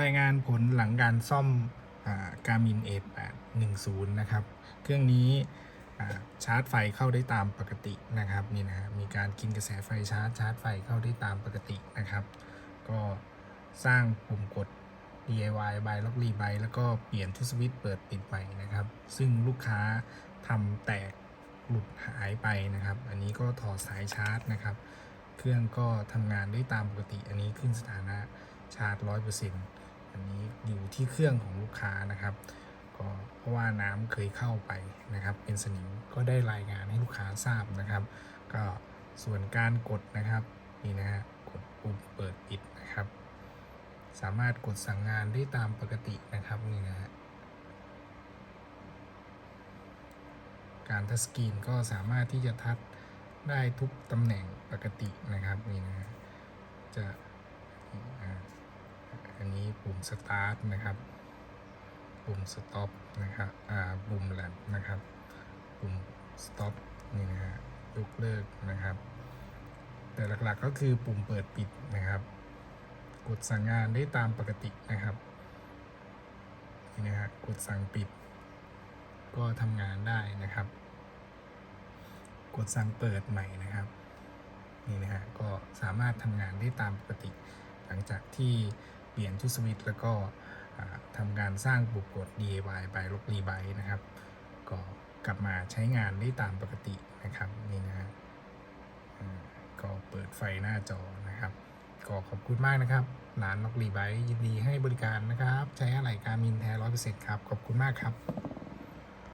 รายงานผลหลังการซ่อมการมิน A8 10 นะครับ เครื่องนี้ชาร์จไฟเข้าได้ตามปกตินะครับนี่นะฮะมีการกินกระแสไฟชาร์จชาร์จไฟเข้าได้ตามปกตินะครับ ก็สร้างปุ่มกด DIY by Lock r e b y แล้วก็เปลี่ยนทุสวิตช์เปิดปิดใหม่นะครับ ซึ่งลูกค้าทำแตกหลุดหายไปนะครับ อันนี้ก็ถอดสายชาร์จนะครับ เครื่องก็ทำงานได้ตามปกติ อันนี้ขึ้นสถานะ ชาร์จ100%อันนี้อยู่ที่เครื่องของลูกค้านะครับก็เพราะว่าน้ำเคยเข้าไปนะครับ เป็นสนิมก็ได้รายงานให้ลูกค้าทราบนะครับ ก็ส่วนการกดนะครับนี่นะฮะกดปุ่มเปิดปิดนะครับ สามารถกดสั่งงานได้ตามปกตินะครับนี่นะฮะการทัชสกรีนก็สามารถที่จะทัชได้ทุกตำแหน่งปกตินะครับนี่นะฮะจะ สตาร์ทนะครับ ปุ่มสต็อปนะครับอ่าปุ่มแลมนะครับ ปุ่มสต็อปนี่นะฮะยกเลิกนะครับ แต่หลักๆก็คือปุ่มเปิดปิดนะครับ กดสั่งงานได้ตามปกตินะครับนี่นะฮะกดสั่งปิด ก็ทำงานได้นะครับ กดสั่งเปิดใหม่นะครับนี่นะฮะก็สามารถทำงานได้ตามปกติ หลังจากที่ เปลี่ยนชุดสวิตช์แล้วก็ทำการสร้างปุ่มกด DIY ไปลบรีไบนะครับ ก็กลับมาใช้งานได้ตามปกตินะครับนี่นะก็เปิดไฟหน้าจอนะครับ ก็ขอบคุณมากนะครับร้านล็อกรีไบยินดีให้บริการนะครับ ใช้อะไหลการมินแท้ร้อยเปอร์เซ็นต์ครับ ขอบคุณมากครับ